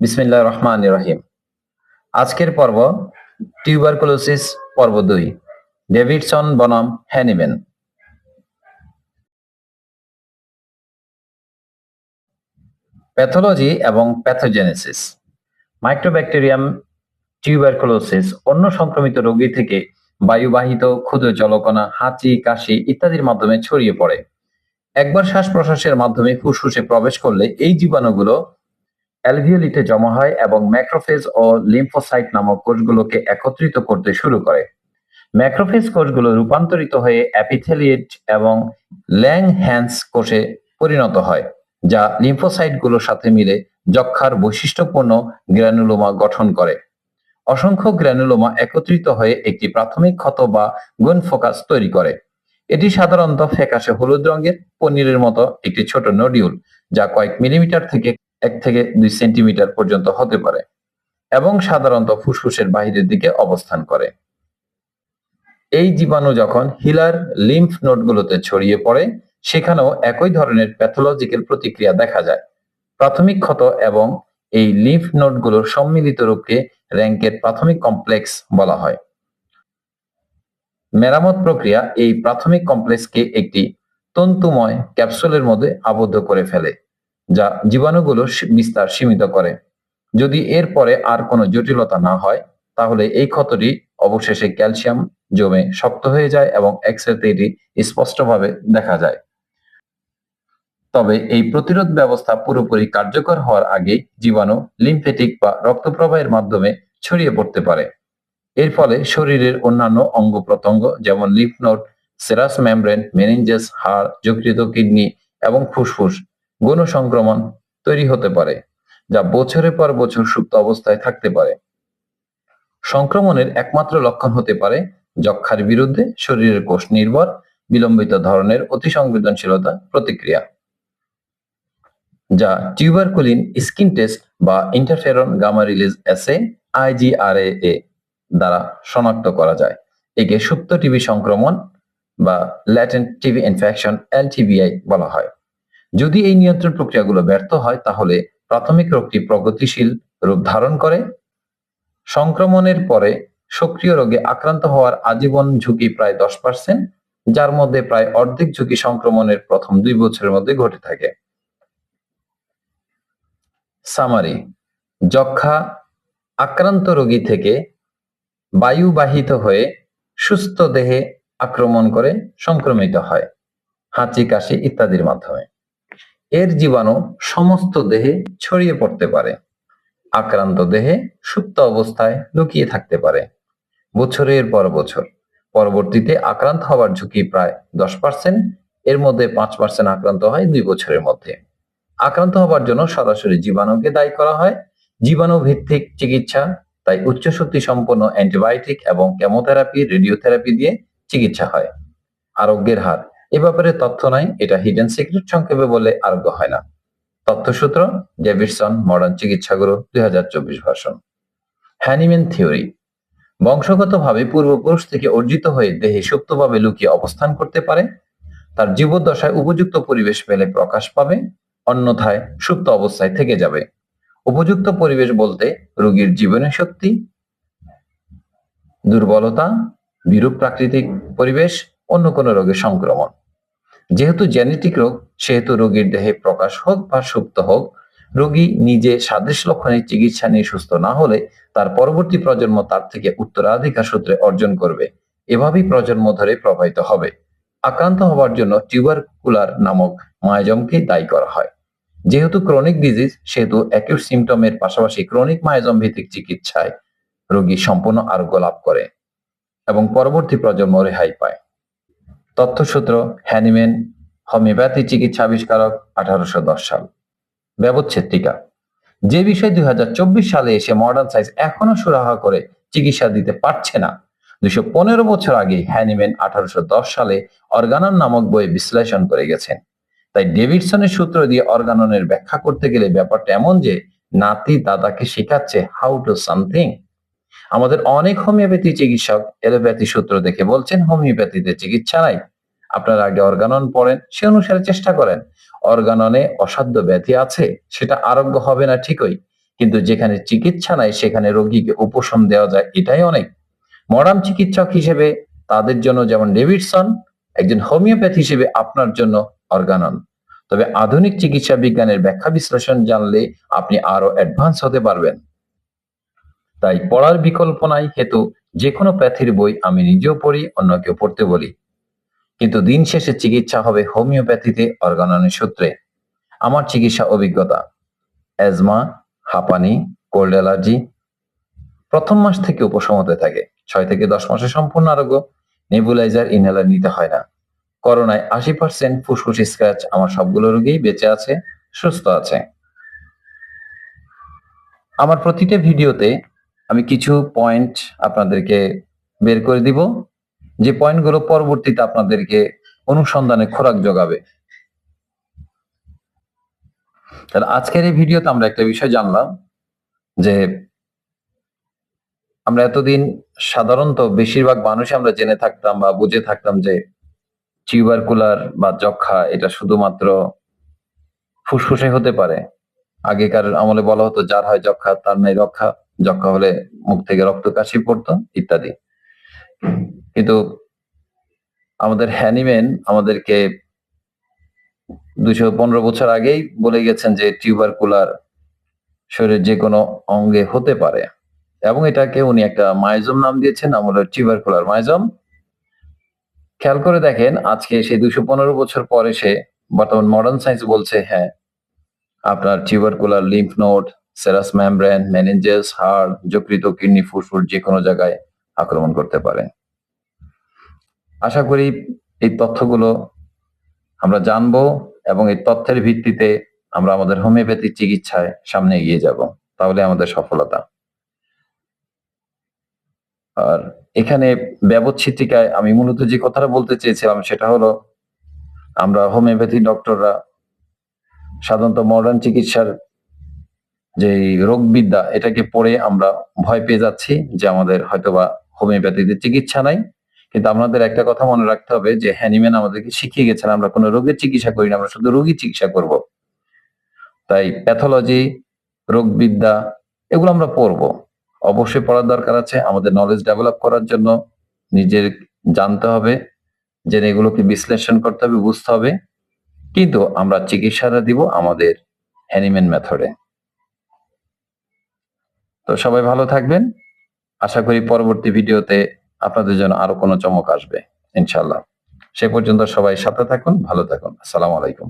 বিসমিল্লাহ রহমান রহিম। আজকের পর্ব টিউবারকুলোসিস পর্ব দুই। ডেভিডসন বনাম হ্যানিম্যান। প্যাথোলজি এবং প্যাথোজেনেসিস। মাইক্রোব্যাকটেরিয়াম টিউবারকুলোসিস অন্য সংক্রমিত রোগী থেকে বায়ুবাহিত, ক্ষুদ্র জলকণা, হাঁচি, কাশি ইত্যাদির মাধ্যমে ছড়িয়ে পড়ে। একবার শ্বাস প্রশ্বাসের মাধ্যমে ফুসফুসে প্রবেশ করলে এই জীবাণুগুলো অ্যালভিওলিতে জমা হয় এবং ম্যাক্রোফেজ ও লিম্ফোসাইট নামক কোষগুলোকে একত্রিত করতে শুরু করে। ম্যাক্রোফেজ কোষগুলো রূপান্তরিত হয়ে অ্যাপিথেলিয়েট এবং ল্যাং হ্যান্স কোষে পরিণত হয়, যা লিম্ফোসাইটগুলোর সাথে মিলে যক্ষার বৈশিষ্ট্যপূর্ণ গ্র্যানুলোমা গঠন করে। অসংখ্য গ্র্যানুলোমা একত্রিত হয়ে একটি প্রাথমিক ক্ষত বা গুণ ফোকাস তৈরি করে। এটি সাধারণত ফ্যাকাশে হলুদ রঙের পনিরের মতো একটি ছোট নডিউল, যা কয়েক মিলিমিটার থেকে এক থেকে দুই সেন্টিমিটার পর্যন্ত হতে পারে এবং সাধারণত ফুসফুসের বাহিরের দিকে অবস্থান করে। এই জীবাণু যখন হিলার লিম্ফ নোডগুলোতে ছড়িয়ে পড়ে, সেখানেও একই ধরনের প্যাথোলজিক্যাল প্রতিক্রিয়া দেখা যায়। প্রাথমিক ক্ষত এবং এই লিম্ফ নোডগুলোর সম্মিলিত রূপকে র্যাঙ্কের প্রাথমিক কমপ্লেক্স বলা হয়। মেরামত প্রক্রিয়া এই প্রাথমিক কমপ্লেক্সকে একটি তন্তুময় ক্যাপসুলের মধ্যে আবদ্ধ করে ফেলে। যা জীবাণুগুলো বিস্তার সীমিত করে। যদি এর পরে আর কোনো জটিলতা না হয়, তাহলে এই ক্ষতটি অবশেষে ক্যালসিয়াম জমে শক্ত হয়ে যায় এবং এক্সরেতে এটি স্পষ্টভাবে দেখা যায়। তবে এই প্রতিরোধ ব্যবস্থা পুরোপুরি কার্যকর হওয়ার আগে জীবাণু লিম্ফেটিক বা রক্ত প্রবাহের মাধ্যমে ছড়িয়ে পড়তে পারে। এর ফলে শরীরের অন্যান্য অঙ্গ প্রত্যঙ্গ যেমন lymph node serous membrane meninges হাড়, যকৃত কিডনি এবং ফুসফুস গণ সংক্রমণ তৈরি হতে পারে, যা বছরের পর বছর সুপ্ত অবস্থায় থাকতে পারে। সংক্রমণের একমাত্র লক্ষণ হতে পারে যক্ষার বিরুদ্ধে শরীরের কোষ নির্ভর, বিলম্বিত ধরনের অতি সংবেদনশীলতা প্রতিক্রিয়া, যা টিউবারকুলিন স্কিন টেস্ট বা interferon gamma release assay IGRA দ্বারা শনাক্ত করা যায়। একে সুপ্ত টিবি সংক্রমণ বা ল্যাটেন্ট টিবি ইনফেকশন এলটিবিআই বলা হয়। যদি এই নিয়ন্ত্রণ প্রক্রিয়াগুলো ব্যর্থ হয়, তাহলে প্রাথমিক রোগটি প্রগতিশীল রূপ ধারণ করে। সংক্রমণের পরে সক্রিয় রোগে আক্রান্ত হওয়ার আজীবন ঝুঁকি প্রায় দশ পার্সেন্ট যার মধ্যে প্রায় অর্ধেক ঝুঁকি সংক্রমণের প্রথম দুই বছরের মধ্যে ঘটে থাকে। সামারি যক্ষা আক্রান্ত রোগী থেকে বায়ুবাহিত হয়ে সুস্থ দেহে আক্রমণ করে সংক্রমিত হয়। হাঁচি, কাশি ইত্যাদির মাধ্যমে। এর জীবাণু সমস্ত দেহে ছড়িয়ে পড়তে পারে। আক্রান্ত দেহে সুপ্ত অবস্থায় লুকিয়ে থাকতে পারে। বছরের পর বছর। পরবর্তীতে আক্রান্ত হওয়ার ঝুঁকি প্রায় দশ পার্সেন্ট এর মধ্যে পাঁচ পার্সেন্ট আক্রান্ত হয় দুই বছরের মধ্যে। আক্রান্ত হবার জন্য সরাসরি জীবাণুকে দায়ী করা হয়। জীবাণু ভিত্তিক চিকিৎসা, তাই উচ্চ শক্তি সম্পন্ন অ্যান্টিবায়োটিক এবং কেমোথেরাপি, রেডিওথেরাপি দিয়ে চিকিৎসা হয়। আরোগ্যের হার এ ব্যাপারে তথ্য নাই, এটা হিডেন সিক্রেট সংক্ষেপে বলে আরোগ্য হয় না। তথ্যসূত্র, ডেভিডসন মডার্ন চিকিৎসাগুরু, দুই হাজার চব্বিশ ভাষণ। হ্যানিম্যান থিওরি, বংশগতভাবে পূর্বপুরুষ থেকে অর্জিত হয়ে দেহে সুপ্তভাবে লুকিয়ে অবস্থান করতে পারে, তার জীবদ্দশায় উপযুক্ত পরিবেশ পেলে প্রকাশ পাবে, অন্যথায় সুপ্ত অবস্থায় থেকে যাবে। উপযুক্ত পরিবেশ বলতে রোগীর জীবনের শক্তি, দুর্বলতা, বিরূপ প্রাকৃতিক পরিবেশ, অন্য কোনো রোগের সংক্রমণ। যেহেতু জেনেটিক রোগ, সেহেতু রোগীর দেহে প্রকাশ হোক বা সুপ্ত হোক, রোগী নিজে সাদৃশ্য লক্ষণের চিকিৎসা নিয়ে সুস্থ না হলে তার পরবর্তী প্রজন্ম তার থেকে উত্তরাধিকার সূত্রে অর্জন করবে। এভাবেই প্রজন্ম ধরে প্রবাহিত হবে। আক্রান্ত হওয়ার জন্য টিউবারকুলার নামক মায়াজমকে দায়ী করা হয়। যেহেতু ক্রনিক ডিজিজ সেহেতু অ্যাকিউট সিমটমের পাশাপাশি ক্রনিক মায়াজম ভিত্তিক চিকিৎসায় রোগী সম্পূর্ণ আরোগ্য লাভ করে এবং পরবর্তী প্রজন্ম রেহাই পায়। তথ্যসূত্র হ্যানিম্যান হোমিওপ্যাথি চিকিৎসা আবিষ্কারক আঠারোশো দশ সাল। ব্যবচ্ছেদ টিকা যে বিষয় দুই হাজার চব্বিশ সালে এসে মডার্ন সাইন্স এখনও সুরাহা করে চিকিৎসা দিতে পারছে না দুশো পনেরো বছর আগে হ্যানিম্যান আঠারোশো দশ সালে অর্গানন নামক বই বিশ্লেষণ করে গেছেন। তাই ডেভিডসনের সূত্র দিয়ে অর্গাননের ব্যাখ্যা করতে গেলে ব্যাপারটা এমন যে নাতি দাদাকে শেখাচ্ছে হাউ টু সামথিং আমাদের অনেক হোমিওপ্যাথি চিকিৎসক এলোপ্যাথি সূত্র দেখে বলছেন, হোমিওপ্যাথিতে চিকিৎসা নাই। আপনারা আগে অর্গানন পড়েন, সে অনুসারে চেষ্টা করেন। অর্গাননে অসাধ্য ব্যাধি আছে, সেটা আরোগ্য হবে না ঠিকই। কিন্তু যেখানে চিকিৎসা নাই, সেখানে রোগীকে উপশম দেওয়া যায়, এটাই অনেক। মডার্ন চিকিৎসক হিসেবে তাদের জন্য যেমন ডেভিডসন, একজন হোমিওপ্যাথ হিসেবে আপনার জন্য অর্গানন। তবে আধুনিক চিকিৎসা বিজ্ঞানের ব্যাখ্যা বিশ্লেষণ জানলে আপনি আরও অ্যাডভান্স হতে পারবেন। তাই পড়ার বিকল্প নাই হেতু যে কোনো প্যাথির বই আমি নিজেও পড়ি, অন্যকেও পড়তে বলি। কিন্তু দিন শেষে চিকিৎসা হবে হোমিওপ্যাথিতে অর্গাননের সূত্রে। আমার চিকিৎসা অভিজ্ঞতা, অ্যাজমা, হাঁপানি, কোল্ড অ্যালার্জি, প্রথম মাস থেকে উপশম হতে থাকে, ছয় থেকে দশ মাসে সম্পূর্ণ আরোগ্য, নেবুলাইজার ইনহেলার নিতে হয় না। করোনায় আশি পার্সেন্ট ফুসফুস স্ক্র্যাচ আমার সবগুলো রোগীই বেঁচে আছে, সুস্থ আছে। আমার প্রতিটা ভিডিওতে আমি কিছু পয়েন্ট আপনাদেরকে বের করে দিব। যে পয়েন্টগুলো পরবর্তীতে আপনাদেরকে অনুসন্ধানে খোরাক যোগাবে। তাহলে আজকের এই ভিডিওতে আমরা একটা বিষয় জানলাম যে আমরা এতদিন সাধারণত বেশিরভাগ মানুষ আমরা জেনে থাকতাম বা বুঝে থাকতাম যে টিউবারকুলার বা যক্ষা এটা শুধুমাত্র ফুসফুসে হতে পারে। আগেকার আমলে বলা হতো, যার হয় যক্ষা তার নাই রক্ষা। যক্ষা হলে মুখ থেকে রক্ত কাশি পড়তো, ইত্যাদি। কিন্তু আমাদের হ্যানিম্যান আমাদেরকে দুশো পনেরো বছর আগেই বলে গেছেন যে টিউবারকুলার শরীরের যে কোনো অঙ্গে হতে পারে। এবং এটাকে উনি একটা মাইজম নাম দিয়েছেন, নাম হলো টিউবারকুলার মাইজম। খেয়াল করে দেখেন, আজকে সেই দুশো পনেরো বছর পরে সে বর্তমান মডার্ন সায়েন্স বলছে হ্যাঁ আপনার tubercular lymph node serous membrane meninges হাড় যকৃত কিডনি ফুসফুস যে কোনো জায়গায় আক্রমণ করতে পারে। আশা করি এই তথ্যগুলো আমরা জানব এবং এই তথ্যের ভিত্তিতে আমরা আমাদের হোমিওপ্যাথি চিকিৎসায় সামনে এগিয়ে যাব। তাহলে আমাদের সফলতা। আর এখানে ব্যবচ্ছিত্রিকায় আমি মূলত যে কথাটা বলতে চেয়েছিলাম সেটা হলো, আমরা হোমিওপ্যাথি ডক্টররা সাধারণত মডার্ন চিকিৎসার যে রোগবিদ্যা, এটাকে পড়ে আমরা ভয় পেয়ে যাচ্ছি যে আমাদের হয়তোবা হোমিওপ্যাথিতে চিকিৎসা নাই। কিন্তু আমাদের একটা কথা মনে রাখতে হবে যে হ্যানিম্যান আমাদেরকে শিখিয়ে গেছেন, আমরা কোনো রোগের চিকিৎসা করি না, আমরা শুধু রোগী চিকিৎসা করব। তাই প্যাথোলজি, রোগবিদ্যা, এগুলো আমরা পড়ব। অবশ্যই পড়ার দরকার আছে, আমাদের নলেজ ডেভেলপ করার জন্য নিজের জানতে হবে যে এগুলোকে বিশ্লেষণ করতে হবে, বুঝতে হবে। কিন্তু আমরা চিকিৎসাটা দিব আমাদের হ্যানিম্যান মেথডে তো সবাই ভালো থাকবেন। আশা করি পরবর্তী ভিডিওতে আপনাদের জন্য আরও কোনো চমক আসবে ইনশাল্লাহ সে পর্যন্ত সবাই সাথে থাকুন, ভালো থাকুন। আসসালামু আলাইকুম।